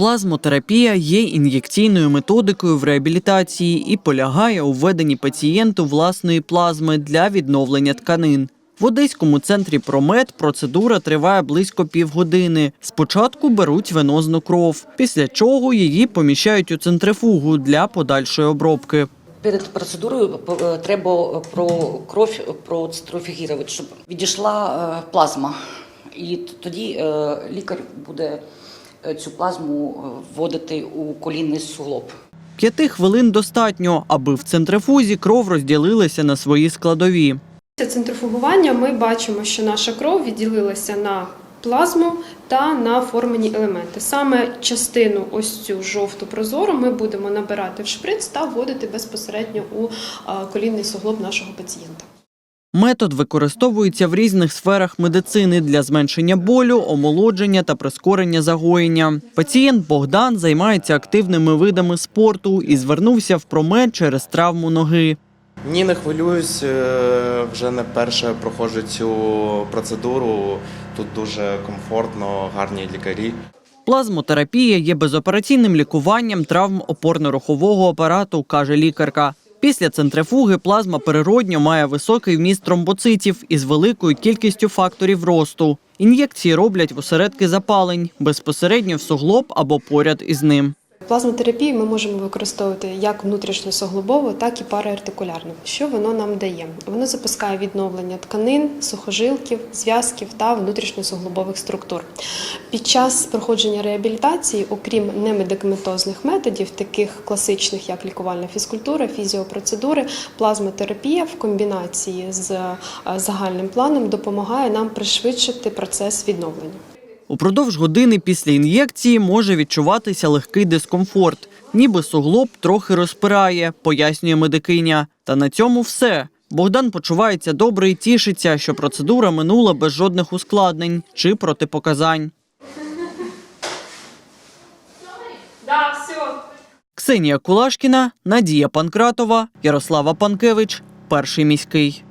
Плазмотерапія є ін'єкційною методикою в реабілітації і полягає у введенні пацієнту власної плазми для відновлення тканин. В Одеському центрі Промет процедура триває близько півгодини. Спочатку беруть венозну кров, після чого її поміщають у центрифугу для подальшої обробки. Перед процедурою е, треба про кров процентрофігувати, щоб відійшла е, плазма. І тоді е, лікар буде е, цю плазму е, вводити у колінний суглоб. П'яти хвилин достатньо, аби в центрифузі кров розділилася на свої складові. Після центрифугування ми бачимо, що наша кров відділилася на плазму та на формені елементи. Саме частину ось цю жовту прозору ми будемо набирати в шприц та вводити безпосередньо у колінний суглоб нашого пацієнта. Метод використовується в різних сферах медицини для зменшення болю, омолодження та прискорення загоєння. Пацієнт Богдан займається активними видами спорту і звернувся в промет через травму ноги. Ні, не хвилююсь. е, Вже не перше проходжу цю процедуру. Тут дуже комфортно, гарні лікарі. Плазмотерапія є безопераційним лікуванням травм опорно-рухового апарату, каже лікарка. Після центрифуги плазма природньо має високий вміст тромбоцитів із великою кількістю факторів росту. Ін'єкції роблять в осередки запалень безпосередньо в суглоб або поряд із ним. Плазмотерапію ми можемо використовувати як внутрішньосоглобово, так і параартикулярно. Що воно нам дає? Воно запускає відновлення тканин, сухожилків, зв'язків та внутрішньосоглобових структур. Під час проходження реабілітації, окрім немедикаментозних методів, таких класичних як лікувальна фізкультура, фізіопроцедури, плазмотерапія в комбінації з загальним планом допомагає нам пришвидшити процес відновлення. Упродовж години після ін'єкції може відчуватися легкий дискомфорт, ніби суглоб трохи розпирає, пояснює медикиня. Та на цьому все. Богдан почувається добре і тішиться, що процедура минула без жодних ускладнень чи протипоказань. Ксенія Кулашкіна, Надія Панкратова, Ярослава Панкевич, перший міський.